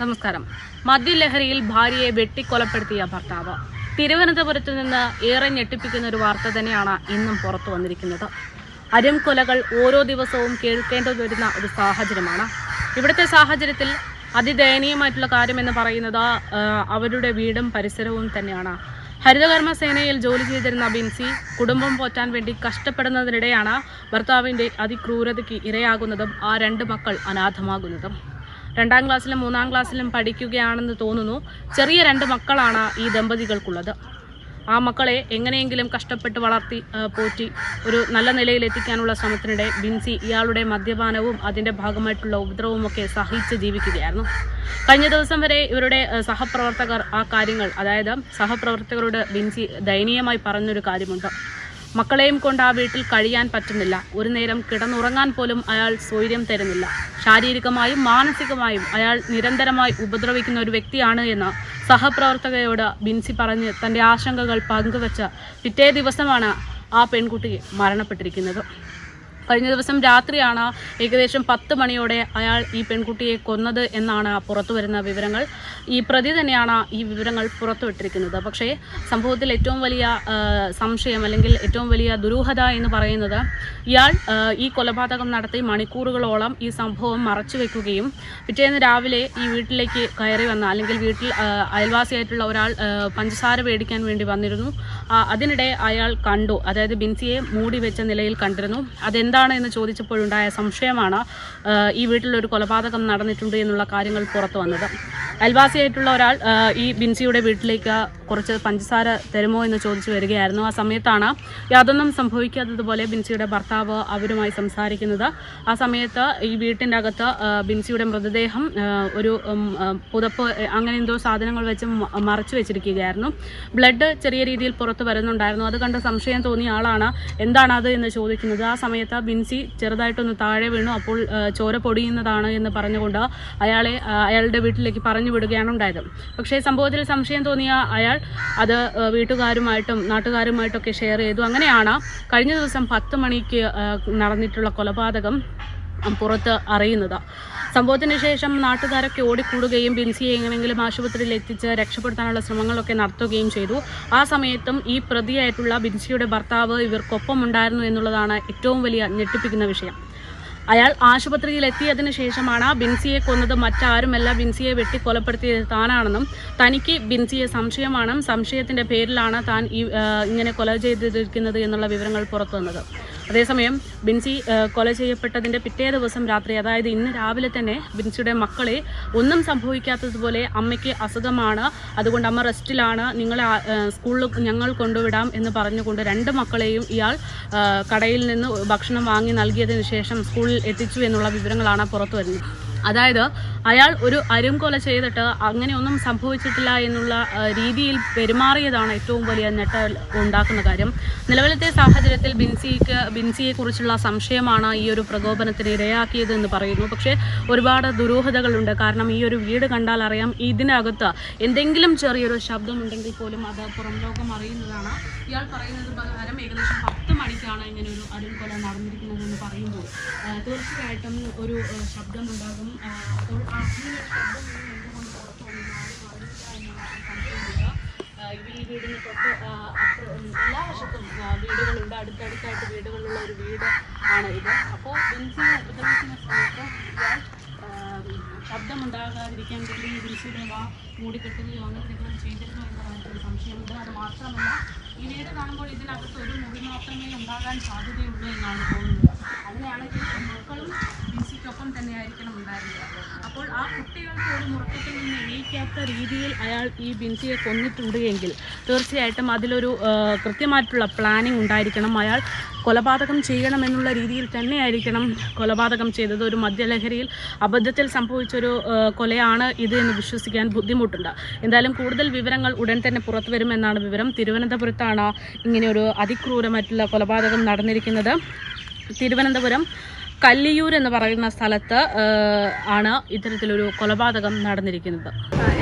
നമസ്കാരം. മദ്യലഹരിയിൽ ഭാര്യയെ വെട്ടിക്കൊലപ്പെടുത്തിയ ഭർത്താവ്. തിരുവനന്തപുരത്ത് നിന്ന് ഏറെ ഞെട്ടിപ്പിക്കുന്ന ഒരു വാർത്ത തന്നെയാണ് ഇന്നും പുറത്തു വന്നിരിക്കുന്നത്. അരും കൊലകൾ ഓരോ ദിവസവും കേൾക്കേണ്ടി വരുന്ന ഒരു സാഹചര്യമാണ്. ഇവിടുത്തെ സാഹചര്യത്തിൽ അതിദയനീയമായിട്ടുള്ള കാര്യമെന്ന് പറയുന്നത് അവരുടെ വീടും പരിസരവും തന്നെയാണ്. ഹരിതകർമ്മ സേനയിൽ ജോലി ചെയ്തിരുന്ന ബിൻസി കുടുംബം പോറ്റാൻ വേണ്ടി കഷ്ടപ്പെടുന്നതിനിടെയാണ് ഭർത്താവിന്റെ അതിക്രൂരതയ്ക്ക് ഇരയാകുന്നതും ആ രണ്ട് മക്കൾ അനാഥമാകുന്നതും. രണ്ടാം ക്ലാസ്സിലും മൂന്നാം ക്ലാസ്സിലും പഠിക്കുകയാണെന്ന് തോന്നുന്നു. ചെറിയ രണ്ട് മക്കളാണ് ഈ ദമ്പതികൾക്കുള്ളത്. ആ മക്കളെ എങ്ങനെയെങ്കിലും കഷ്ടപ്പെട്ട് വളർത്തി പോറ്റി ഒരു നല്ല നിലയിൽ എത്തിക്കാനുള്ള ശ്രമത്തിനിടെ ബിൻസി ഇയാളുടെ മദ്യപാനവും അതിന്റെ ഭാഗമായിട്ടുള്ള ഉപദ്രവവും ഒക്കെ സഹിച്ച് ജീവിക്കുകയായിരുന്നു. കഴിഞ്ഞ ദിവസം വരെ ഇവരുടെ സഹപ്രവർത്തകർ ആ കാര്യങ്ങൾ അതായത് സഹപ്രവർത്തകരോട് ബിൻസി ദയനീയമായി പറഞ്ഞൊരു കാര്യമുണ്ട്. മക്കളെയും കൊണ്ട് ആ വീട്ടിൽ കഴിയാൻ പറ്റുന്നില്ല. ഒരു നേരം കിടന്നുറങ്ങാൻ പോലും അയാൾ സ്വൈര്യം തരുന്നില്ല. ശാരീരികമായും മാനസികമായും അയാൾ നിരന്തരമായി ഉപദ്രവിക്കുന്ന ഒരു വ്യക്തിയാണ് എന്ന് സഹപ്രവർത്തകയോട് ബിൻസി പറഞ്ഞ് തന്റെ ആശങ്കകൾ പങ്കുവച്ച് പിറ്റേ ദിവസമാണ് ആ പെൺകുട്ടി മരണപ്പെട്ടിരിക്കുന്നത്. കഴിഞ്ഞ ദിവസം രാത്രിയാണ് ഏകദേശം പത്ത് മണിയോടെ അയാൾ ഈ പെൺകുട്ടിയെ കൊന്നത് എന്നാണ് പുറത്തു വരുന്ന വിവരങ്ങൾ. ഈ പ്രതി തന്നെയാണ് ഈ വിവരങ്ങൾ പുറത്തുവിട്ടിരിക്കുന്നത്. പക്ഷേ സംഭവത്തിൽ ഏറ്റവും വലിയ സംശയം അല്ലെങ്കിൽ ഏറ്റവും വലിയ ദുരൂഹത എന്ന് പറയുന്നത് ഇയാൾ ഈ കൊലപാതകം നടത്തി മണിക്കൂറുകളോളം ഈ സംഭവം മറച്ചു വെക്കുകയും പിറ്റേന്ന് രാവിലെ ഈ വീട്ടിലേക്ക് കയറി വന്ന അല്ലെങ്കിൽ വീട്ടിൽ അയൽവാസിയായിട്ടുള്ള ഒരാൾ പഞ്ചസാര മേടിക്കാൻ വേണ്ടി വന്നിരുന്നു. അതിനിടെ അയാൾ കണ്ടു. അതായത് ബിൻസിയെ മൂടി വെച്ച നിലയിൽ കണ്ടിരുന്നു. അതെന്താണ് എന്ന് ചോദിച്ചപ്പോഴുണ്ടായ സംശയമാണ് ഈ വീട്ടിലൊരു കൊലപാതകം നടന്നിട്ടുണ്ട് എന്നുള്ള കാര്യങ്ങൾ പുറത്തു വന്നത്. അയൽവാസിയായിട്ടുള്ള ഒരാൾ ഈ ബിൻസിയുടെ വീട്ടിലേക്ക് കുറച്ച് പഞ്ചസാര തരുമോ എന്ന് ചോദിച്ചു വരികയായിരുന്നു. ആ സമയത്താണ് യാതൊന്നും സംഭവിക്കാത്തതുപോലെ ബിൻസിയുടെ ഭർത്താവ് അവരുമായി സംസാരിക്കുന്നത്. ആ സമയത്ത് ഈ വീട്ടിന്റെ അകത്ത് ബിൻസിയുടെ മൃതദേഹം ഒരു പുതപ്പ് അങ്ങനെ എന്തോ സാധനങ്ങൾ വെച്ച് മറച്ചു വെച്ചിരിക്കുകയായിരുന്നു. ബ്ലഡ് ചെറിയ രീതിയിൽ പുറത്ത് വരുന്നുണ്ടായിരുന്നു. അത് കണ്ട് സംശയം തോന്നിയ ആളാണ്. എന്താണത് എന്ന് ചോദിക്കുന്നത്. ആ സമയത്ത് ബിൻസി ചെറുതായിട്ടൊന്ന് താഴെ വീണു. അപ്പോൾ ചോര പൊടിയുന്നതാണ് എന്ന് പറഞ്ഞുകൊണ്ട് അയാളെ അയാളുടെ വീട്ടിലേക്ക് പറഞ്ഞു വിടുകയാണ് ഉണ്ടായത്. പക്ഷേ സംഭവത്തിൽ സംശയം തോന്നിയ അയാൾ അത് വീട്ടുകാരുമായിട്ടും നാട്ടുകാരുമായിട്ടൊക്കെ ഷെയർ ചെയ്തു. അങ്ങനെയാണ് കഴിഞ്ഞ ദിവസം പത്ത് മണിക്ക് നടന്നിട്ടുള്ള കൊലപാതകം പുറത്ത് അറിയുന്നത്. സംഭവത്തിന് ശേഷം നാട്ടുകാരൊക്കെ ഓടിക്കൂടുകയും ബിൻസിയെ എങ്ങനെയെങ്കിലും ആശുപത്രിയിൽ എത്തിച്ച് രക്ഷപ്പെടുത്താനുള്ള ശ്രമങ്ങളൊക്കെ നടത്തുകയും ചെയ്തു. ആ സമയത്തും ഈ പ്രതിയായിട്ടുള്ള ബിൻസിയുടെ ഭർത്താവ് ഇവർക്കൊപ്പം ഉണ്ടായിരുന്നു എന്നുള്ളതാണ് ഏറ്റവും വലിയ ഞെട്ടിപ്പിക്കുന്ന വിഷയം. അയാൾ ആശുപത്രിയിൽ എത്തിയതിനു ശേഷമാണ് ബിൻസിയെ കൊന്നത്. മറ്റാരുമല്ല ബിൻസിയെ വെട്ടി കൊലപ്പെടുത്തിയത് താനാണെന്നും തനിക്ക് ബിൻസിയെ സംശയമാണ് സംശയത്തിന്റെ പേരിലാണ് താൻ ഇങ്ങനെ കൊല ചെയ്തിരിക്കുന്നത് എന്നുള്ള വിവരങ്ങൾ പുറത്തു വന്നത് അതേസമയം ബിൻസി കൊല ചെയ്യപ്പെട്ടതിന്റെ പിറ്റേ ദിവസം രാത്രി അതായത് ഇന്ന് രാവിലെ തന്നെ ബിൻസിയുടെ മക്കളെ ഒന്നും സംഭവിക്കാത്തതുപോലെ അമ്മയ്ക്ക് അസുഖമാണ്. അതുകൊണ്ട് അമ്മ റെസ്റ്റിലാണ്. നിങ്ങളെ സ്കൂളിൽ ഞങ്ങൾ കൊണ്ടുവിടാം എന്ന് പറഞ്ഞുകൊണ്ട് രണ്ട് മക്കളെയും ഇയാൾ കടയിൽ നിന്ന് ഭക്ഷണം വാങ്ങി നൽകിയതിനു ശേഷം സ്കൂളിൽ എത്തിച്ചു എന്നുള്ള വിവരങ്ങളാണ് പുറത്തു വരുന്നത്. അതായത് അയാൾ ഒരു അരുംകൊല ചെയ്തിട്ട് അങ്ങനെയൊന്നും സംഭവിച്ചിട്ടില്ല എന്നുള്ള രീതിയിൽ പെരുമാറിയതാണ് ഏറ്റവും വലിയ ഞെട്ടൽ ഉണ്ടാക്കുന്ന കാര്യം. നിലവിലത്തെ സാഹചര്യത്തിൽ ബിൻസിക്ക് ബിൻസിയെക്കുറിച്ചുള്ള സംശയമാണ് ഈ ഒരു പ്രകോപനത്തിന് ഇരയാക്കിയത് എന്ന് പറയുന്നു. പക്ഷേ ഒരുപാട് ദുരൂഹതകളുണ്ട്. കാരണം ഈ ഒരു വീട് കണ്ടാൽ അറിയാം ഇതിനകത്ത് എന്തെങ്കിലും ചെറിയൊരു ശബ്ദമുണ്ടെങ്കിൽ പോലും അത് പുറം ലോകം അറിയുന്നതാണ്. ഇയാൾ പറയുന്നത് പ്രകാരം ഏകദേശം പത്ത് മണിക്കാണ് ഇങ്ങനെ ഒരു അരുംകൊല നടന്നിരിക്കുന്നതെന്ന് പറയുമ്പോൾ തീർച്ചയായിട്ടും ഒരു ശബ്ദമുണ്ടാകും. അപ്പോൾ ആ ഈ ഒരു ശബ്ദം ഇനി എന്തുകൊണ്ട് പുറത്തു വന്നതാണ് അറിയില്ല എന്നാണ് സംശയമുണ്ട് ഇവർ ഈ എല്ലാ വശത്തും വീടുകളുണ്ട് അടുത്തടുത്തായിട്ട് വീട് ബെൻസിനെ ശബ്ദമുണ്ടാകാതിരിക്കാൻ വേണ്ടി ഈ ബിൻസിയുടെ വാ മൂടിക്കെട്ടുകയോ അങ്ങനെ എന്തെങ്കിലും ചെയ്തിരുന്നു എന്ന സംശയമുണ്ട് അത് മാത്രമല്ല ഈ കാണുമ്പോൾ ഇതിനകത്ത് ഒരു മുറി മാത്രമേ ഉണ്ടാകാൻ സാധ്യതയുള്ളൂ എന്നാണ് തോന്നുന്നത്. അങ്ങനെയാണെങ്കിൽ മക്കളും തന്നെ തന്നെയായിരിക്കണം ഉണ്ടായിരുന്നത്. അപ്പോൾ ആ കുട്ടികൾക്ക് ഒരു മുറക്കത്തിൽ നിന്ന് എണീക്കാത്ത രീതിയിൽ അയാൾ ഈ ബിൻസിയെ കൊന്നിട്ടുണ്ടെങ്കിൽ തീർച്ചയായിട്ടും അതിലൊരു കൃത്യമായിട്ടുള്ള പ്ലാനിങ് ഉണ്ടായിരിക്കണം. അയാൾ കൊലപാതകം ചെയ്യണമെന്നുള്ള രീതിയിൽ തന്നെയായിരിക്കണം കൊലപാതകം ചെയ്തത്. ഒരു മദ്യലഹരിയിൽ അബദ്ധത്തിൽ സംഭവിച്ചൊരു കൊലയാണ് ഇത് എന്ന് വിശ്വസിക്കാൻ ബുദ്ധിമുട്ടുണ്ട്. എന്തായാലും കൂടുതൽ വിവരങ്ങൾ ഉടൻ തന്നെ പുറത്തു വരുമെന്നാണ് വിവരം. തിരുവനന്തപുരത്താണ് ഇങ്ങനെ ഒരു അതിക്രൂരമായിട്ടുള്ള കൊലപാതകം നടന്നിരിക്കുന്നത്. തിരുവനന്തപുരം കല്ലിയൂർ എന്ന് പറയുന്ന സ്ഥലത്ത് ആണ് ഇത്തരത്തിലൊരു കൊലപാതകം നടന്നിരിക്കുന്നത്.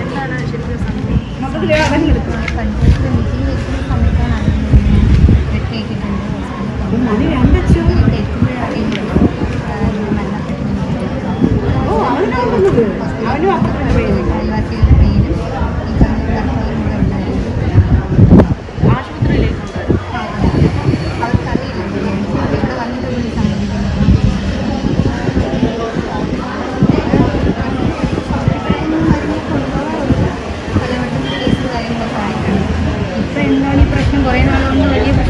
എന്താണ് ശരിക്കും പഞ്ചായത്തിൽ മീറ്റിംഗ് വെക്കുന്ന സമയത്താണ് വെട്ടിയേക്കിട്ടുണ്ട് അവനും പോയിക്കൊണ്ടിരുന്നു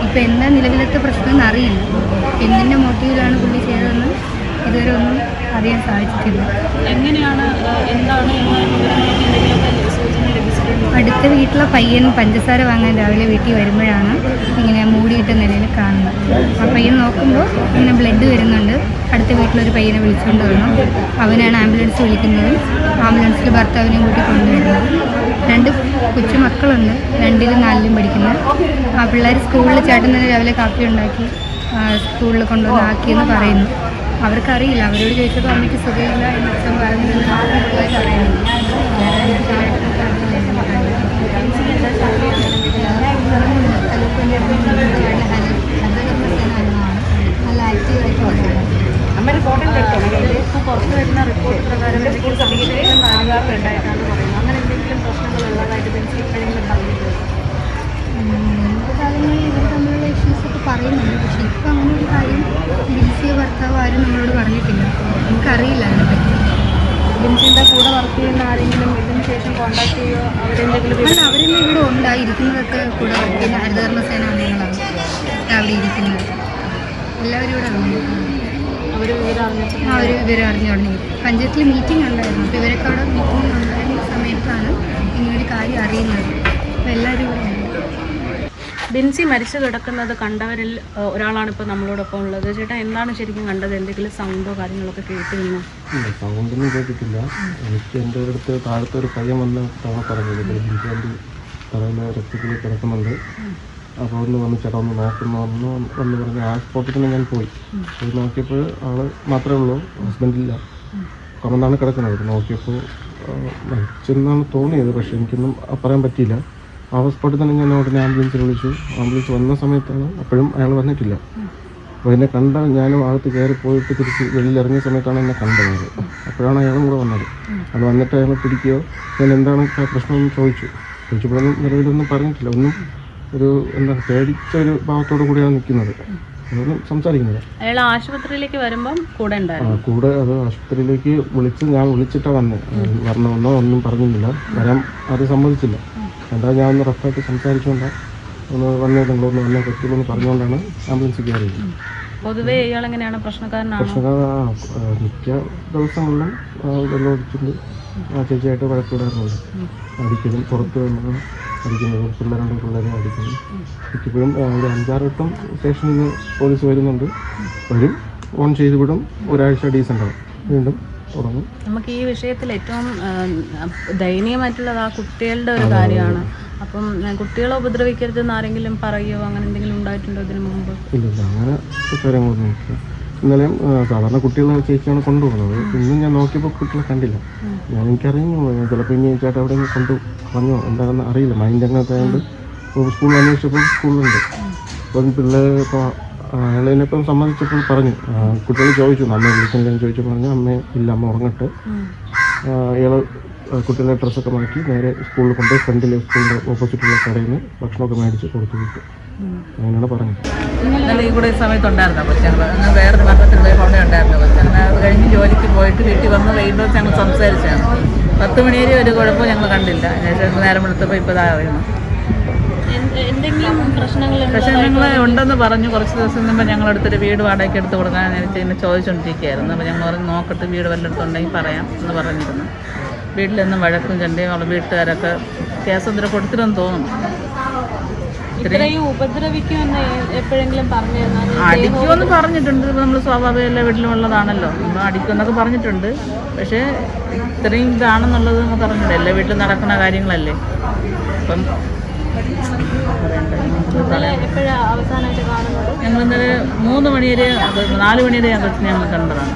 ഇപ്പം എന്താ നിലവിലത്തെ പ്രശ്നം എന്ന് അറിയില്ല എന്തിന്റെ മോട്ടീവിലാണ് പുള്ളി ചെയ്തതെന്ന് ഇതുവരെ ഒന്നും അറിയാൻ സാധിച്ചിട്ടില്ല എങ്ങനെയാണ് ഏഹ്, എന്താണ് എന്ന് വിവരങ്ങൾക്ക് എന്തെങ്കിലുമൊക്കെ സൂചന അടുത്ത വീട്ടിലെ പയ്യൻ പഞ്ചസാര വാങ്ങാൻ രാവിലെ വീട്ടിൽ വരുമ്പോഴാണ് ഇങ്ങനെ മൂടിയിട്ട നിലയിൽ കാണുന്നത്. ആ പയ്യൻ നോക്കുമ്പോൾ ഇങ്ങനെ ബ്ലഡ് വരുന്നുണ്ട്. അടുത്ത വീട്ടിലൊരു പയ്യനെ വിളിച്ചുകൊണ്ട് വന്നു. അവനാണ് ആംബുലൻസ് വിളിക്കുന്നത് ആംബുലൻസിൽ ഭർത്താവിനെയും കൂട്ടി കൊണ്ടുവരുന്നത്. രണ്ട് കൊച്ചു മക്കളുണ്ട്. രണ്ടിലും നാലിലും പഠിക്കുന്നത് ആ പിള്ളേർ സ്കൂളിൽ ചേട്ടൻ രാവിലെ കാപ്പി ഉണ്ടാക്കി സ്കൂളിൽ കൊണ്ടുവന്ന് ആക്കിയെന്ന് പറയുന്നു. അവർക്കറിയില്ല. അവരോട് ചോദിച്ചപ്പോൾ അമ്മയ്ക്ക് സുഖമില്ല എന്ന് അച്ഛൻ പറഞ്ഞു പിള്ളേർ പിള്ളേർക്ക് അറിയുന്നു നല്ല ആക്റ്റീവായിട്ട് ഇപ്പോൾ പുറത്തു വരുന്ന റിപ്പോർട്ട് പ്രകാരം എന്തെങ്കിലും സംശയം ആകാറുണ്ടായിട്ടാണ് പറയുന്നത് അങ്ങനെ എന്തെങ്കിലും പ്രശ്നങ്ങൾ ഉള്ളതായിട്ട് ബെൻസി എപ്പോഴെങ്കിലും പറഞ്ഞിട്ടുണ്ടോ കാലങ്ങളിൽ ഇവർ തമ്മിലുള്ള ഇഷ്യൂസ് ഒക്കെ പറയുന്നുണ്ട് പക്ഷെ ഇപ്പം അങ്ങനെ ഒരു കാര്യം ബിൻസിയ ഭർത്താവ് ആരും നമ്മളോട് പറഞ്ഞിട്ടില്ല നമുക്കറിയില്ല അതിനെപ്പറ്റി ബിൻസിന്റെ കൂടെ വർക്ക് ചെയ്യുന്ന ആരെങ്കിലും ഇതിന് ശേഷം കോണ്ടാക്ട് ചെയ്യുകയോ അവരെന്തെങ്കിലും അല്ല അവരെല്ലാം ഇവിടെ ഉണ്ടായിരിക്കുന്നതൊക്കെ കൂടെ പിന്നെ ഹരിതകർമ്മ സേന അംഗങ്ങളാണ്. അവിടെ ഇരിക്കുന്നത്. എല്ലാവരും ഇവിടെ ഉണ്ട് അവർ വിവരം അറിഞ്ഞപ്പോൾ അറിഞ്ഞു തുടങ്ങി. പഞ്ചായത്തിൽ മീറ്റിംഗ് ഉണ്ടായിരുന്നു. അപ്പോൾ ഇവരൊക്കെ അവിടെ മീറ്റിംഗ് ഉണ്ടായിരുന്ന സമയത്താണ് ഇങ്ങനൊരു കാര്യം അറിയുന്നത്. അപ്പോൾ എല്ലാവരും ഇവിടെ ബിൻസി മരിച്ചു കിടക്കുന്നത് കണ്ടവരിൽ ഒരാളാണ് ഇപ്പോൾ നമ്മളോടൊപ്പം ഉള്ളത്. ചേട്ടാ എന്താണ് ശരിക്കും കണ്ടത്? എന്തെങ്കിലും സൗണ്ടോ കാര്യങ്ങളൊക്കെ കേട്ടിരുന്നോ? കേട്ടിട്ടില്ല. എനിക്ക് എന്റെ അടുത്ത് താഴത്തെ ഒരു പയ്യൻ വന്ന് തവണ പറഞ്ഞത്. രക്തത്തിൽ കിടക്കുന്നുണ്ട്. അപ്പോൾ ഒന്ന് വന്ന് ചേട്ടാ ഒന്ന് നോക്കുന്നു ഒന്ന് വന്ന് പറഞ്ഞ് ആ സ്പോട്ടിൽ തന്നെ ഞാൻ പോയി. പോയി നോക്കിയപ്പോൾ ആൾ മാത്രമേ ഉള്ളൂ ഹസ്ബൻഡില്ല കൊറന്നാണ് കിടക്കുന്നത്. നോക്കിയപ്പോൾ മരിച്ചെന്നാണ് തോന്നിയത്. പക്ഷെ എനിക്കൊന്നും പറയാൻ പറ്റിയില്ല. ആ ഹോസ്പിറ്റലിൽ തന്നെ ഞാൻ ഉടനെ ആംബുലൻസിൽ വിളിച്ചു. ആംബുലൻസ് വന്ന സമയത്താണ്. അപ്പോഴും അയാൾ വന്നിട്ടില്ല. അപ്പോൾ എന്നെ കണ്ട ഞാനും അകത്ത് കയറി പോയിട്ട് തിരിച്ച് വെളിയിൽ ഇറങ്ങിയ സമയത്താണ് എന്നെ കണ്ടത് അപ്പോഴാണ് അയാളും കൂടെ വന്നത്. അത് വന്നിട്ട് അയാളെ പിടിക്കുകയോ ഞാൻ എന്താണ് പ്രശ്നമെന്ന് ചോദിച്ചു. ചോദിച്ചപ്പോഴൊന്നും നിലവിലൊന്നും പറഞ്ഞിട്ടില്ല. ഒന്നും ഒരു എന്താ പേടിച്ച ഒരു ഭാവത്തോടു കൂടിയാണ് നിൽക്കുന്നത്. അതൊന്നും സംസാരിക്കുന്നില്ല അയാൾ ആശുപത്രിയിലേക്ക് വരുമ്പം കൂടെ ഉണ്ടായിരുന്നു. കൂടെ അത് ആശുപത്രിയിലേക്ക് വിളിച്ച് ഞാൻ വിളിച്ചിട്ട് വന്നത് വരണമെന്നോ ഒന്നും പറഞ്ഞില്ല. വരാൻ അത് സമ്മതിച്ചില്ല. എന്താ ഞാൻ ഒന്ന് റഫായിട്ട് സംസാരിച്ചുകൊണ്ട് ഒന്ന് വന്നേ നിങ്ങളൊന്ന് വന്നേ പറ്റുള്ളൂ എന്ന് പറഞ്ഞുകൊണ്ടാണ് ആംബുലൻസ് കയറിയത്. പൊതുവേ ഇയാൾ എങ്ങനെയാണ്? പ്രശ്നക്കാരനാണ്? ആ, മിക്ക ദിവസങ്ങളിലും വെള്ളം ഒടിച്ചിട്ട് ആ ചേച്ചിയായിട്ട് വഴക്കിടാറുണ്ട് അടിക്കലും പുറത്ത് വന്ന് അടിക്കുന്നതും പിള്ളേരുണ്ട് പിള്ളേരെ അടിക്കുന്നു. മിക്കപ്പോഴും ഒരു ഒരു വട്ടം സ്റ്റേഷനിൽ നിന്ന് പോലീസ് വരുന്നുണ്ട്. വരും. ഓൺ ചെയ്ത് വിടും ഒരാഴ്ച ഡീസന്റ് ആവും വീണ്ടും തുടങ്ങും. നമുക്ക് ഈ വിഷയത്തിൽ ഏറ്റവും ദയനീയമായിട്ടുള്ളത് ആ കുട്ടികളുടെ ഒരു കാര്യമാണ്. അപ്പം കുട്ടികളെ ഉപദ്രവിക്കരുത് എന്നാരെങ്കിലും പറയുമോ അങ്ങനെ എന്തെങ്കിലും ഉണ്ടായിട്ടുണ്ടോ ഇതിനു മുമ്പ്? ഇല്ല ഇല്ല. അങ്ങനെ കാര്യങ്ങളൊന്നും ഇല്ല ഇന്നലെയും സാധാരണ കുട്ടികളെ ചേച്ചിയാണ് കൊണ്ടുപോകുന്നത്. ഇന്നും ഞാൻ നോക്കിയപ്പോൾ കുട്ടികളെ കണ്ടില്ല. ഞാൻ എനിക്കറിഞ്ഞു ചിലപ്പോൾ ഇനി ചേട്ടാ എവിടെ കൊണ്ടു പറഞ്ഞോ എന്താണെന്ന് അറിയില്ല. മൈൻഡ് അങ്ങനത്തെ ആയതുകൊണ്ട് സ്കൂളിൽ അന്വേഷിച്ചപ്പോൾ സ്കൂളിലുണ്ട്. അപ്പം പിള്ളേർ ഇപ്പോൾ അയാളെന്നിപ്പം സംബന്ധിച്ചപ്പോൾ പറഞ്ഞു. കുട്ടികൾ ചോദിച്ചു അമ്മ വിളിക്കുന്നില്ലെന്ന് ചോദിച്ചു പറഞ്ഞു. അമ്മ ഇല്ല അമ്മ ഉറങ്ങട്ടെ. ഇയാൾ കുട്ടികളുടെ ഡ്രസ്സൊക്കെ മാറ്റി നേരെ സ്കൂളിൽ കൊണ്ട് ഫ്രണ്ടിലെ സ്കൂളിന്റെ ഓപ്പോസിറ്റുള്ള കടയിൽ നിന്ന് ഭക്ഷണമൊക്കെ മേടിച്ച് കൊടുത്തു വിട്ടു. അങ്ങനെയാണ് പറഞ്ഞത്. ഇന്നലെ ഈ കൂടെ ഈ സമയത്തുണ്ടായിരുന്നു കൊച്ചങ്ങൾ ഞങ്ങൾ വേറൊരു പത്രത്തിൽ പോയി അവിടെ ഉണ്ടായിരുന്നു കൊച്ചങ്ങൾ അത് കഴിഞ്ഞ് ജോലിക്ക് പോയിട്ട് വീട്ടിൽ വന്ന് വൈകിട്ട് വെച്ച് ഞങ്ങൾ സംസാരിച്ചാണ്. പത്ത് മണി വരെ ഒരു കുഴപ്പവും ഞങ്ങൾ കണ്ടില്ല. അതിനുശേഷം നേരം വെളുത്തപ്പോൾ ഇപ്പോൾ ഇതാ അറിയുന്നു. എന്തെങ്കിലും പ്രശ്നങ്ങൾ ഉണ്ടെന്ന് പറഞ്ഞു. കുറച്ച് ദിവസം മുമ്പ് ഞങ്ങളെടുത്തൊരു വീട് വാടകയ്ക്ക് എടുത്ത് കൊടുക്കാൻ നേരത്തെ ഇങ്ങനെ ചോദിച്ചുകൊണ്ടിരിക്കുകയായിരുന്നു അപ്പോൾ ഞങ്ങൾ പറഞ്ഞു നോക്കട്ടെ വീട് വല്ലയിടത്തുണ്ടെങ്കിൽ പറയാം എന്ന് പറഞ്ഞിരുന്നു. വീട്ടിലൊന്നും വഴക്കും ചണ്ടയും അവളെ വീട്ടുകാരൊക്കെ കേസ് എന്തിനും കൊടുത്തില്ലെന്ന് തോന്നുന്നു. ഇത്രയും ഉപദ്രവിക്കുമെന്ന് എപ്പോഴെങ്കിലും അടിക്കുമെന്ന് പറഞ്ഞിട്ടുണ്ട്. ഇപ്പൊ നമ്മൾ സ്വാഭാവിക എല്ലാ വീട്ടിലും ഉള്ളതാണല്ലോ. നമ്മൾ അടിക്കുമെന്നൊക്കെ പറഞ്ഞിട്ടുണ്ട്. പക്ഷേ ഇത്രയും ഇതാണെന്നുള്ളത് നമുക്ക് അറിഞ്ഞില്ല എല്ലാ വീട്ടിലും നടക്കുന്ന കാര്യങ്ങളല്ലേ? അപ്പം ഞങ്ങൾ ഇന്നലെ മൂന്ന് മണി വരെ നാല് മണി വരെ ഞങ്ങൾ കണ്ടതാണ്.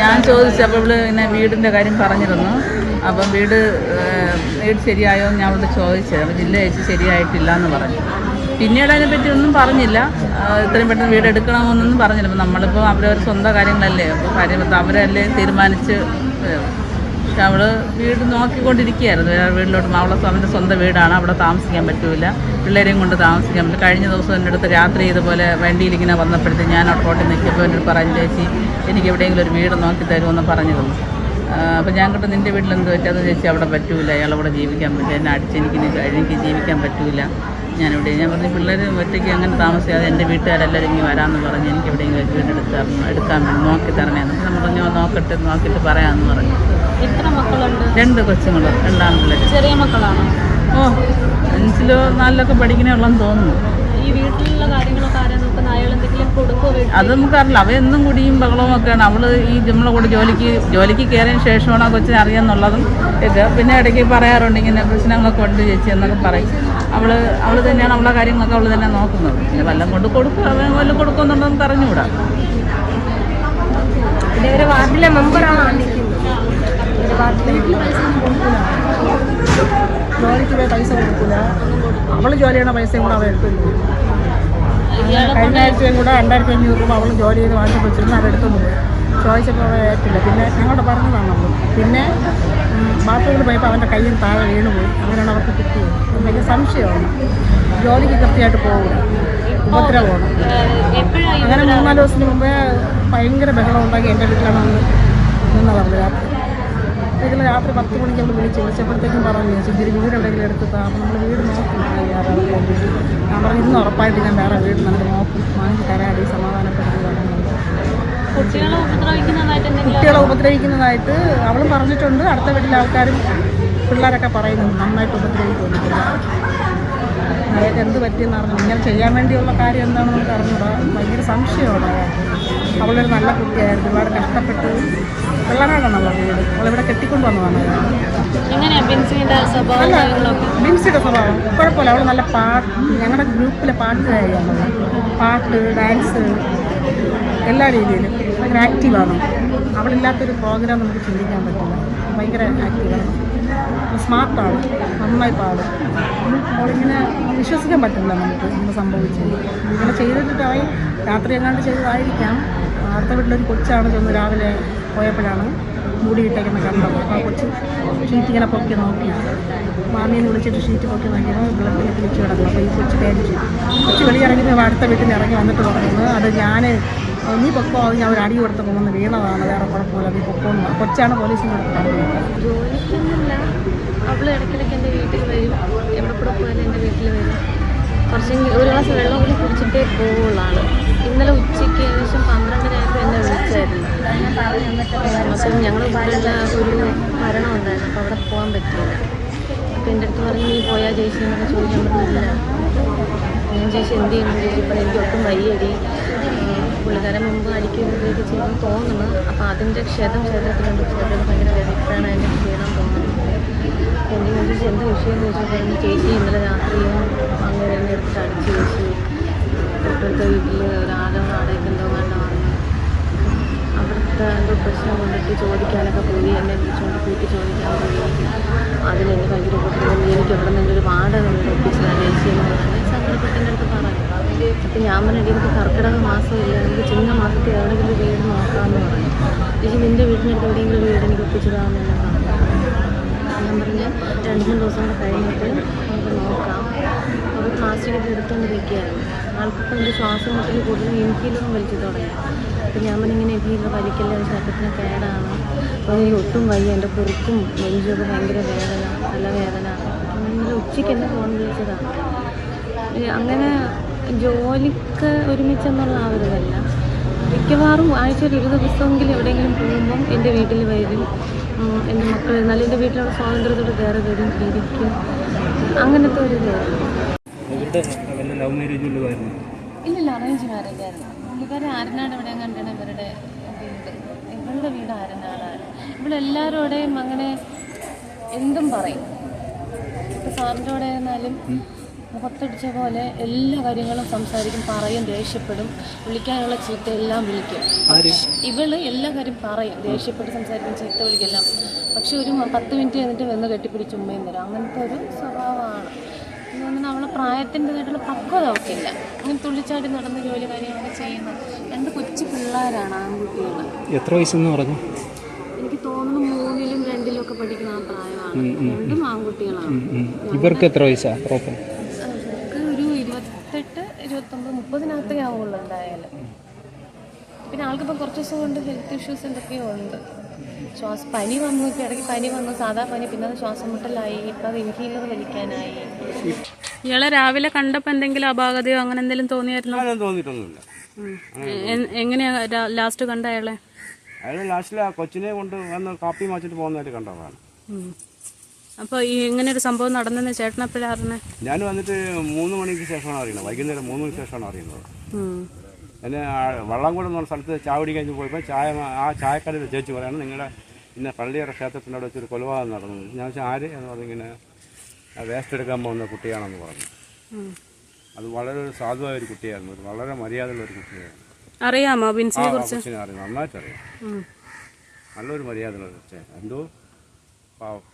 ഞാൻ ചോദിച്ചപ്പോൾ ഇവൾ ഇങ്ങനെ വീടിന്റെ കാര്യം പറഞ്ഞിരുന്നു. അപ്പം വീട് വീട് ശരിയായോ എന്ന് ഞാൻ അവിടെ ചോദിച്ചത്. അപ്പോൾ ജില്ല ചേച്ചി ശരിയായിട്ടില്ല എന്ന് പറഞ്ഞു. പിന്നീട് അതിനെപ്പറ്റി ഒന്നും പറഞ്ഞില്ല. ഇത്രയും പെട്ടെന്ന് വീട് എടുക്കണമെന്നൊന്നും പറഞ്ഞില്ല. അപ്പോൾ നമ്മളിപ്പോൾ അവരവർ സ്വന്തം കാര്യങ്ങളല്ലേ? അപ്പോൾ കാര്യം അവരല്ലേ തീരുമാനിച്ച് പക്ഷെ അവൾ വീട് നോക്കിക്കൊണ്ടിരിക്കുകയായിരുന്നു. വേറെ വീട്ടിലോട്ട് അവളെ അവന്റെ സ്വന്തം വീടാണ്. അവിടെ താമസിക്കാൻ പറ്റില്ല പിള്ളേരെയും കൊണ്ട് താമസിക്കാൻ പറ്റില്ല കഴിഞ്ഞ ദിവസം എന്റെ അടുത്ത് രാത്രി ഇതുപോലെ വണ്ടിയിലിങ്ങനെ വന്നപ്പോഴത്തേക്ക് ഞാൻ അവിടെ റോട്ടിൽ നിൽക്കുമ്പോൾ എന്റെ പറഞ്ഞു ചേച്ചി എനിക്ക് എവിടെയെങ്കിലും ഒരു വീട് നോക്കി തരുമെന്ന് പറഞ്ഞു അപ്പോൾ ഞാൻ കേട്ടോ നിന്റെ വീട്ടിൽ എന്ത് പറ്റാതെ ചേച്ചി അവിടെ പറ്റൂല അയാളവിടെ ജീവിക്കാൻ പറ്റില്ല എന്നെ അടിച്ചെനിക്ക് എനിക്ക് ജീവിക്കാൻ പറ്റൂല. ഞാനിവിടെ ഞാൻ പറഞ്ഞു പിള്ളേർ ഒറ്റയ്ക്ക് അങ്ങനെ താമസിക്കാതെ എന്റെ വീട്ടുകാരെല്ലാവരും ഇങ്ങനെ വരാമെന്ന് പറഞ്ഞ് എനിക്ക് എവിടെയെങ്കിലും ഒരു വീട് എടുക്കാൻ നോക്കി തരണേന്ന് എന്ന് നമ്മൾ പറഞ്ഞു നോക്കട്ടെ നോക്കിയിട്ട് പറയാമെന്ന് പറഞ്ഞു. എത്ര മക്കളുണ്ട്? രണ്ട് കൊച്ചുങ്ങൾ രണ്ടാം പിള്ളേർ ചെറിയ മക്കളാണോ? ഓ അഞ്ചിലോ നാലിലൊക്കെ പഠിക്കണേ ഉള്ളെന്ന് തോന്നുന്നു. അത് നമുക്കറിയില്ല അവ എന്നും കുടിയും ബഹളവും ഒക്കെയാണ്. അവൾ ഈ നമ്മളെ കൂടെ ജോലിക്ക് ജോലിക്ക് കയറിയതിന് ശേഷമാണ് ആ കൊച്ചിനെ അറിയാമെന്നുള്ളതും ഇത്. പിന്നെ ഇടയ്ക്ക് പറയാറുണ്ട് ഇങ്ങനെ പ്രശ്നങ്ങളൊക്കെ ഉണ്ട് ചേച്ചി എന്നൊക്കെ പറയും. അവൾ അവൾ തന്നെയാണ് അവളെ കാര്യങ്ങളൊക്കെ അവൾ തന്നെ നോക്കുന്നത്. പിന്നെ വല്ലതും കൊണ്ട് കൊടുക്കും. അവൻ വല്ലതും കൊടുക്കുന്നുണ്ടോ നമുക്ക് അറിഞ്ഞുകൂടാ. വാർഡിലെ മെമ്പറാണ് ജോലിക്ക് പോയി പൈസ കൊടുക്കില്ല അവൾ ജോലി ചെയ്യണ പൈസയും കൂടെ അവൾ പോയി കഴിഞ്ഞ കൂടെ രണ്ടായിരത്തി അഞ്ഞൂറ് രൂപ അവൾ ജോലി ചെയ്ത് വാങ്ങി വെച്ചിരുന്നു അവൾ എടുത്തു പോയി ചോദിച്ചപ്പോൾ ഏറ്റില്ല. പിന്നെ ഞങ്ങളുടെ പറഞ്ഞതാണ് നമ്മൾ. പിന്നെ ബാത്റൂമിൽ പോയപ്പോൾ അവന്റെ കയ്യിൽ താഴെ വീണ് പോയി. അങ്ങനെയാണ് അവർക്ക് കിട്ടിയത്. വലിയ സംശയമാണ്. ജോലിക്ക് കൃത്യമായിട്ട് പോകും ഉപദ്രവമാണ്. അങ്ങനെ മൂന്നാൽ ദിവസത്തിന് മുമ്പേ ഭയങ്കര ബഹളം ഉണ്ടാക്കി എന്റെ വീട്ടിലാണ് നിന്ന് പറഞ്ഞു രാത്രി ഇതിൽ രാത്രി പത്ത് മണിക്ക് നമ്മൾ വിളിച്ച് വിളിച്ചപ്പോഴത്തേക്കും പറഞ്ഞു ചേച്ചി വീട് എവിടെയെങ്കിലും എടുത്ത് താമസം നമ്മൾ വീട് നോക്കും. ഞാൻ പറഞ്ഞു ഇന്ന് ഉറപ്പായിട്ട് ഞാൻ വേറെ വീട് നമുക്ക് നോക്കും. വാങ്ങി തരാടി സമാധാനപ്പെടുത്തി കുട്ടികളെ ഉപദ്രവിക്കുന്നതായിട്ട് അവളും പറഞ്ഞിട്ടുണ്ട്. അടുത്ത വീട്ടിലെ ആൾക്കാരും പിള്ളേരൊക്കെ പറയുന്നു നന്നായിട്ട് ഉപദ്രവിക്കുന്നു അയാൾക്ക് എന്ത് പറ്റിയെന്ന് അറിഞ്ഞു. ഇങ്ങനെ ചെയ്യാൻ വേണ്ടിയുള്ള കാര്യം എന്താണെന്ന് നമുക്ക് അറിഞ്ഞൂടാ. ഭയങ്കര സംശയമാണ്. അവളൊരു നല്ല കുട്ടിയായിരുന്നു. ഒരുപാട് കഷ്ടപ്പെട്ട് അവളുടെ വീട്. അവളിവിടെ കെട്ടിക്കൊണ്ട് വന്നതാണ് ബിൻസിയുടെ സ്വഭാവം കുഴപ്പമില്ല. അവൾ നല്ല പാട്ട് ഞങ്ങളുടെ ഗ്രൂപ്പിലെ പാട്ടുകാരിയാണ്. പാട്ട് ഡാൻസ് എല്ലാ രീതിയിലും ഭയങ്കര ആക്റ്റീവാണ് അവളില്ലാത്തൊരു പ്രോഗ്രാം നമുക്ക് ചിന്തിക്കാൻ പറ്റില്ല. ഭയങ്കര ആക്റ്റീവാണ്. സ്മാർട്ടാണ്. നന്നായി പാടും. അവളിങ്ങനെ വിശ്വസിക്കാൻ പറ്റില്ല നമുക്ക് ഇന്ന് സംഭവിച്ചത് ഇങ്ങനെ ചെയ്തിട്ടായി രാത്രി എങ്ങാണ്ട് ചെയ്തതായിരിക്കാം. അടുത്ത വീട്ടിലൊരു കൊച്ചാണ് ചെന്ന് രാവിലെ പോയപ്പോഴാണ് മൂടിയിട്ടേക്കുന്ന കണ്ടത് അപ്പോൾ ആ കൊച്ച് ഷീറ്റ് ഇങ്ങനെ പൊക്കി നോക്കി. മാമീനെ വിളിച്ചിട്ട് ഷീറ്റ് പൊക്കി നോക്കിയപ്പോൾ വെള്ളത്തിൽ തിരിച്ചു കിടന്നു. അപ്പോൾ ഈ കൊച്ച് പേടിച്ചു കൊച്ച് വെളിയിറങ്ങി അടുത്ത വീട്ടിൽ ഇറങ്ങി വന്നിട്ട് പറയുന്നത് അത് ഞാൻ നീ പൊക്കോ? അത് ഞാൻ ഒരു അടി കൊടുത്ത് പോകുന്ന വീണതാണ്. വേറെ കുഴപ്പമില്ല. നീ പൊക്കോ എന്ന്. കൊച്ചാണ് പോലീസിന്റെ അടുത്ത് പറഞ്ഞത്. ജോലിക്കൊന്നുമില്ല. അവൾ ഇടയ്ക്കിടയ്ക്ക് എന്റെ വീട്ടിൽ വരും. എവിടെ കൂടെ പോയാലും എന്റെ വീട്ടിൽ വരും. കുറച്ചെങ്കിൽ ഒരു ഗ്ലാസ് വെള്ളം കൂടി കുടിച്ചിട്ടേ പോവുള്ളൂ ഇന്നലെ ഉച്ചയ്ക്ക് ഏകദേശം അപ്പം ഞങ്ങൾ ഇവിടെയുള്ള ഒരു മരണം ഉണ്ടായിരുന്നു. അപ്പോൾ അവിടെ പോകാൻ പറ്റില്ല അപ്പോൾ എന്റെ അടുത്ത് പറഞ്ഞു നീ പോയാൽ ചേച്ചി എന്നൊക്കെ ചോദിക്കാൻ പറ്റില്ല ഞാൻ ചേച്ചി എന്ത് ചെയ്യണം ചോദിച്ചപ്പോൾ എനിക്ക് ഒട്ടും വയ്യടി. പുള്ളിക്കാരൻ മുമ്പ് അടിക്കുകയൊക്കെ ചെയ്യുമെന്ന് തോന്നുന്നു. അപ്പോൾ അതിന്റെ ക്ഷതം ശരീരത്തിലുണ്ട് ക്ഷേത്രം ഭയങ്കര വേദനയാണ് അതിന്റെ ക്ഷീണം തോന്നുന്നത്. എന്റെ ചോദിച്ചു എന്ത് വിഷയം? എന്ന് ചോദിച്ചാൽ പറഞ്ഞു ചേച്ചി ഇന്നലെ രാത്രിയും അങ്ങനെ തന്നെ എടുത്തിട്ട് അടിച്ചു ചേച്ചി തൊട്ടടുത്ത വീട്ടിൽ ഒരാളും അടയ്ക്കുന്നതോ എന്തോ വന്നു എന്തോ പ്രശ്നം കൊണ്ടിട്ട് ചോദിക്കാനൊക്കെ പോയി എന്നെ വിളിച്ചുകൊണ്ട് കൂട്ടി ചോദിക്കാൻ പോയി. അതിലെന്നെ ഭയങ്കര ഉപദ്രവം. എനിക്ക് അവിടെ നിന്ന് ഒരു വാടക വീട് ഒപ്പിച്ചതാണ് ചേച്ചി എന്ന് പറഞ്ഞാൽ സങ്കടപ്പെട്ടെന്റെ അടുത്ത് പറഞ്ഞു. അപ്പം ഞാൻ പറഞ്ഞു എനിക്ക് കർക്കിടക മാസമില്ല എനിക്ക് ചിങ്ങ മാസത്തിൽ എവിടെയെങ്കിലും വീട് നോക്കാമെന്ന് പറഞ്ഞു. ചേച്ചി നിന്റെ വീടിനടുത്ത് എവിടെയെങ്കിലും വീട് എനിക്ക് ഒപ്പിച്ചതാണെന്ന് പറഞ്ഞു. ഞാൻ പറഞ്ഞ് രണ്ട് മൂന്ന് ദിവസം കൂടെ കഴിഞ്ഞിട്ട് നമുക്ക് നോക്കാം. അപ്പോൾ പ്ലാസ്റ്റിക്കൊക്കെ എടുത്തുകൊണ്ട് നിൽക്കുകയായിരുന്നു. ആൾക്കിപ്പോൾ എന്റെ ശ്വാസം മുട്ടൽ കൂടുതലും എനിക്കിലൊന്നും വലിച്ചു തുടങ്ങി. അപ്പോൾ ഞാൻ പറഞ്ഞു ഇങ്ങനെ ഇൻഹീലർ വലിക്കല്ല ശരീരത്തിന് കേടാണ്. അപ്പോൾ എനിക്ക് ഒട്ടും വയ്യ. എന്റെ കുറുക്കും നെഞ്ചൊക്കെ ഭയങ്കര വേദന നല്ല വേദന. ഇന്നലെ ഉച്ചയ്ക്ക് എന്നെ ഫോൺ വിളിച്ചതാണ് അങ്ങനെ ജോലിക്ക് ഒരുമിച്ചെന്നുള്ള ആ ഒരു ഇതല്ല. മിക്കവാറും ആഴ്ചയിൽ ഒരു ദിവസമെങ്കിലും എവിടെയെങ്കിലും പോകുമ്പം എന്റെ വീട്ടിൽ വരും. എന്റെ മക്കൾ എന്നാലും എന്റെ വീട്ടിലുള്ള സ്വാതന്ത്ര്യത്തോട് കയറി വരും ഇരിക്കും. അങ്ങനത്തെ ഒരു ഇതായിരുന്നു ഇല്ലില്ല അറേഞ്ച് മാരേജ് ആയിരുന്നു. പുള്ളിക്കാരി ആരനാട് ഇവിടെ കണ്ടാണ് ഇവരുടെ വീട്. ഇവളുടെ വീട് ആരനാടാണ് ഇവളെല്ലാവരോടെയും അങ്ങനെ എന്തും പറയും. ഇപ്പം സാറിന്റെ കൂടെ ആയിരുന്നാലും മുഖത്തടിച്ച പോലെ എല്ലാ കാര്യങ്ങളും സംസാരിക്കും പറയും ദേഷ്യപ്പെടും. വിളിക്കാനുള്ള ചീത്ത എല്ലാം വിളിക്കും ഇവൾ എല്ലാ കാര്യം പറയും. ദേഷ്യപ്പെട്ട് സംസാരിക്കും ചീത്ത വിളിക്കെല്ലാം പക്ഷെ ഒരു പത്ത് മിനിറ്റ് കഴിഞ്ഞിട്ട് വന്ന് കെട്ടിപ്പിടിച്ച് ഉമ്മയും തരും അങ്ങനത്തെ ഒരു സ്വഭാവമാണ്. അതുകൊണ്ട് അവളെ പ്രായത്തിന്റെതായിട്ടുള്ള പക്വത ഒക്കെ ഇല്ല ഇങ്ങനെ തുള്ളിച്ചാടി നടന്ന് ജോലി കാര്യങ്ങളൊക്കെ ചെയ്യുന്നത് രണ്ട് കൊച്ചു പിള്ളേരാണ് ആൺകുട്ടികൾ എത്ര വയസ്സെന്ന് പറഞ്ഞു? എനിക്ക് തോന്നുന്നു മൂന്നിലും രണ്ടിലും ഒക്കെ പഠിക്കുന്ന ആ പ്രായമാണ്. രണ്ടും ആൺകുട്ടികളാണ്. ഇവർക്ക് എത്ര വയസ്സാണ് പ്രോപ്പർ അവർക്ക് ഒരു ഇരുപത്തെട്ട് ഇരുപത്തൊമ്പത് മുപ്പതിനകത്തേ ആവുള്ളൂ എന്തായാലും. പിന്നെ ആൾക്കിപ്പോൾ കുറച്ച് ദിവസം കൊണ്ട് ഹെൽത്ത് ഇഷ്യൂസ് എന്തൊക്കെയോ ഉണ്ട്. ശ്വാസ പനി വന്നു ഇപ്പം ഇടയ്ക്ക് പനി വന്നു സാധാ പനി പിന്നെ അത് ശ്വാസം മുട്ടലായി ഇപ്പം അത് ഇൻഹീലർ വലിക്കാനായി. ഇയാളെ രാവിലെ കണ്ടപ്പോ എന്തെങ്കിലും അപാകതയോ അങ്ങനെ എന്തെങ്കിലും തോന്നിയായിരുന്നോ? അങ്ങനെ തോന്നിയിട്ടൊന്നുമില്ല. എങ്ങനെയാ ലാസ്റ്റ് കണ്ട അയാളെ? അയാൾ ലാസ്റ്റിൽ ആ കൊച്ചിനെ കൊണ്ട് വന്ന് കാപ്പി മാച്ചിട്ട് പോകുന്നതായിട്ട് കണ്ടതാണ്. ഉം. അപ്പോൾ ഈ ഇങ്ങനെ ഒരു സംഭവം നടന്നെന്ന് ചേട്ടൻ എപ്പോഴാണ് അറിഞ്ഞത് ഞാൻ വന്നിട്ട് മൂന്ന് മണിക്ക് ശേഷമാണ് അറിയുന്നത്. വൈകുന്നേരം മൂന്ന് മണിക്ക് ശേഷമാണ് അറിയുന്നത്. ഉം. എന്നെ ആ വള്ളംകുളം എന്ന് പറഞ്ഞ സ്ഥലത്ത് ചായ കുടിക്കാൻ പോയപ്പോൾ ചായ ആ ചായക്കടയിൽ ചേച്ചി പറയാണ് നിങ്ങളുടെ ഇന്ന പള്ളിയറ ക്ഷേത്രത്തിന്റെ അവിടെ വെച്ചൊരു കൊലപാതകം നടന്നു. ഞാൻ വെച്ചാൽ ആര്? എന്ന് പറഞ്ഞിങ്ങനെ വേസ്റ്റ് എടുക്കാൻ പോകുന്ന കുട്ടിയാണെന്ന് പറഞ്ഞു. അത് വളരെ ഒരു സാധുവായ ഒരു കുട്ടിയായിരുന്നു. ഒരു വളരെ മര്യാദയുള്ള ഒരു കുട്ടിയായിരുന്നു. അറിയാമോ ബിൻസിനെ കുറിച്ച്? അറിയാം. നന്നായിട്ട് അറിയാം. നല്ലൊരു മര്യാദയുള്ള എന്തോ പാവം.